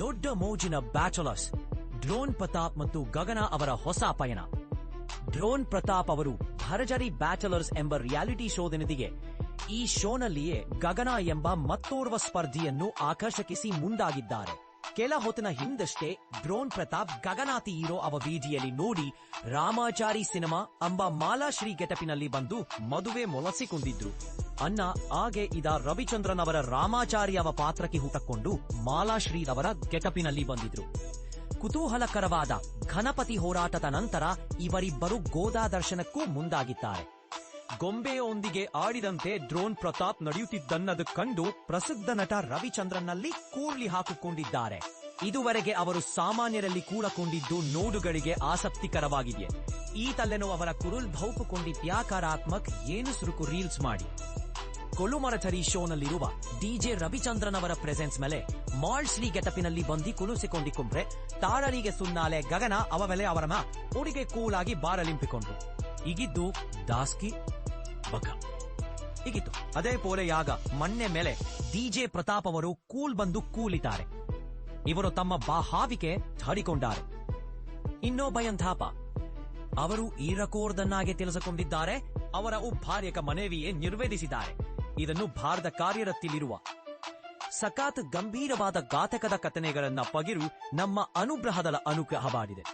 ದೊಡ್ಡ ಮೋಜಿನ bachelors, drone Pratap ಮತ್ತು ಗಗನ ಅವರ ಹೊಸ ಪಯಣ. ಡ್ರೋನ್ ಪ್ರತಾಪ್ ಅವರು ಭರಜರಿ ಬ್ಯಾಚಲರ್ಸ್ ಎಂಬ ರಿಯಾಲಿಟಿ ಶೋದೊಂದಿಗೆ ಈ ಶೋನಲ್ಲಿಯೇ ಗಗನ ಎಂಬ ಮತ್ತೋರ್ವ ಸ್ಪರ್ಧಿಯನ್ನು ಆಕರ್ಷಕಿಸಿ ಮುಂದಾಗಿದ್ದಾರೆ. ಕೆಲ ಹೊತ್ತಿನ ಹಿಂದಷ್ಟೇ ಡ್ರೋನ್ ಪ್ರತಾಪ್ ಗಗನಾತಿ ಇರೋ ಅವ ಬೀದಿಯಲ್ಲಿ ನೋಡಿ ರಾಮಾಚಾರಿ ಸಿನಿಮಾ ಎಂಬ ಮಾಲಾಶ್ರೀ ಗೆಟಪಿನಲ್ಲಿ ಬಂದು ಮದುವೆ ಮೊಲಸಿಕೊಂಡಿದ್ರು. ಅನ್ನ, ಹಾಗೆ ಇದ ರವಿಚಂದ್ರನ್ ಅವರ ರಾಮಾಚಾರಿ ಅವ ಪಾತ್ರಕ್ಕೆ ಹುಟ್ಟಕೊಂಡು ಮಾಲಾಶ್ರೀ ಅವರ ಗೆಟಪಿನಲ್ಲಿ ಬಂದಿದ್ರು. ಕುತೂಹಲಕರವಾದ ಘನಪತಿ ಹೋರಾಟದ ನಂತರ ಇವರಿಬ್ಬರು ಗೋದಾ ದರ್ಶನಕ್ಕೂ ಮುಂದಾಗಿದ್ದಾರೆ. ಗೊಂಬೆಯೊಂದಿಗೆ ಆಡಿದಂತೆ ಡ್ರೋನ್ ಪ್ರತಾಪ್ ನಡೆಯುತ್ತಿದ್ದನ್ನದು ಕಂಡು ಪ್ರಸಿದ್ಧ ನಟ ರವಿಚಂದ್ರನ್ನಲ್ಲಿ ಕೂರ್ಲಿ ಹಾಕಿಕೊಂಡಿದ್ದಾರೆ. ಇದುವರೆಗೆ ಅವರು ಸಾಮಾನ್ಯರಲ್ಲಿ ಕೂಡಕೊಂಡಿದ್ದು ನೋಡುಗಳಿಗೆ ಆಸಕ್ತಿಕರವಾಗಿದೆ ಈ ತಲೆನೋ ಅವರ ಕುರುಲ್ ಭೌಪುಕೊಂಡಿದ್ಯಾಕಾರಾತ್ಮಕ್ ಏನು ಸುರುಕು ರೀಲ್ಸ್ ಮಾಡಿ. ಕೊಲುಮರಚರಿ ಶೋನಲ್ಲಿರುವ ಡಿಜೆ ರವಿಚಂದ್ರನ್ ಅವರ ಪ್ರೆಸೆನ್ಸ್ ಮೇಲೆ ಮಾಲ್ಶ್ರೀ ಗೆಟಪಿನಲ್ಲಿ ಬಂದಿ ಕುಣಿಸಿಕೊಂಡಿಕೊಂಡ್ರೆ ತಾಳರಿಗೆ ಸುನ್ನಾಲೆ ಗಗನ ಅವ ಮೇಲೆ ಅವರನ್ನ ಉಡುಗೆ ಕೂಲಾಗಿ ಬಾರಲಿಂಪಿಕೊಂಡ್ರು. ಈಗಿದ್ದು ದಾಸ್ಕಿ ಬಗ ಈಗಿತ್ತು ಅದೇ ಪೋಲೆ ಯಾಗ ಮಣ್ಣೆ ಮೇಲೆ ಡಿಜೆ ಪ್ರತಾಪ್ ಅವರು ಕೂಲ್ ಬಂದು ಕೂಲಿದ್ದಾರೆ. ಇವರು ತಮ್ಮ ಬಾಹಾವಿಕೆ ಧಾಡಿಕೊಂಡಾರೆ. ಇನ್ನೋ ಭಯಂತಾಪ ಅವರು ಈ ರೆಕಾರ್ಡನ್ನಾಗೆ ತಿಳಿಸಿಕೊಂಡಿದ್ದಾರೆ, ಅವರ ಉಭಾರ್ಯಕ ಮನವಿಯೇ ನಿರ್ವೇದಿಸಿದ್ದಾರೆ. ಇದನ್ನು ಭಾರತ ಕಾರ್ಯರತ್ತಿಲಿರುವ ಸಕಾತ್ ಗಂಭೀರವಾದ ಘಾತಕದ ಕಥನೆಗಳನ್ನ ಪಗಿರು ನಮ್ಮ ಅನುಗ್ರಹದ ಅನುಗ್ರಹ ಮಾಡಿದೆ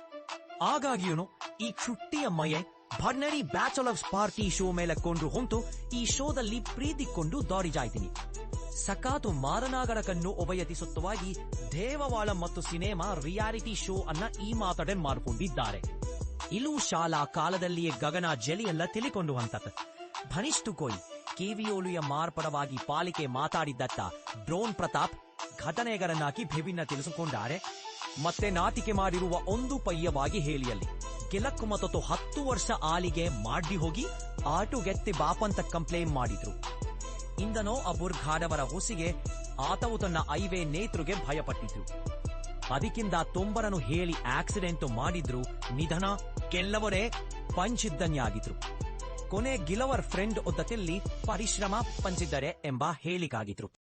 ಹಾಗಾಗಿಯೂ ಈ ಚುಟ್ಟಿಯ ಮಯೆ ಭರ್ನರಿ ಆಫ್ ಪಾರ್ಟಿ ಶೋ ಮೇಲೆ ಕೊಂಡು ಹೊಂತು ಈ ಶೋದಲ್ಲಿ ಪ್ರೀತಿಕೊಂಡು ದಾರಿಜಾಯ್ತೀನಿ ಸಕಾತು ಮಾರನಾಗರಕನ್ನು ಉಪಯತಿಸುತ್ತವಾಗಿ ದೇವವಾಳ ಮತ್ತು ಸಿನಿಮಾ ರಿಯಾಲಿಟಿ ಶೋ ಅನ್ನ ಈ ಮಾತಡೆ ಮಾಡಿಕೊಂಡಿದ್ದಾರೆ ಇಲು ಶಾಲಾ ಕಾಲದಲ್ಲಿಯೇ ಗಗನ ಜಲಿಯೆಲ್ಲ ತಿಳಿಕೊಂಡು ಹಂತತ್ ಧನಿಷ್ಠು ಕೊಯ್ ಕೆವಿಯೋಲುಯ ಮಾರ್ಪಡವಾಗಿ ಪಾಲಿಕೆ ಮಾತಾಡಿದ್ದತ್ತ ಡ್ರೋನ್ ಪ್ರತಾಪ್ ಘಟನೆಗರನ್ನಾಕಿ ವಿಭಿನ್ನ ತಿಳಿಸಿಕೊಂಡಾರೆ. ಮತ್ತೆ ನಾಟಿಕೆ ಮಾಡಿರುವ ಒಂದು ಪಯ್ಯವಾಗಿ ಹೇಳಿಯಲ್ಲಿ ಕೆಲಕ್ಕು ಮತ್ತೊತ್ತು ಹತ್ತು ವರ್ಷ ಆಲಿಗೆ ಮಾಡಿ ಹೋಗಿ ಆಟುಗೆತ್ತಿ ಬಾಪಂತ ಕಂಪ್ಲೇಂಟ್ ಮಾಡಿದ್ರು. ಇಂದನೋ ಅಬುರ್ ಘಾಡವರ ಹೊಸಿಗೆ ಆತವು ತನ್ನ ಐವೇ ನೇತೃಗೆ ಭಯಪಟ್ಟಿದ್ರು. ಅದಕ್ಕಿಂತ ತೊಂಬರನು ಹೇಳಿ ಆಕ್ಸಿಡೆಂಟ್ ಮಾಡಿದ್ರು ನಿಧನ ಕೆಲವರೇ ಪಂಚಿದ್ದನ್ಯಾಗಿದ್ರು ಕೊನೆ ಗಿಲವರ್ ಫ್ರೆಂಡ್ ಒದ್ದತಿಲ್ಲಿ ಪರಿಶ್ರಮ ಪಂಚಿದ್ದರೆ ಎಂಬ ಹೇಳಿಕಾಗಿದ್ರು.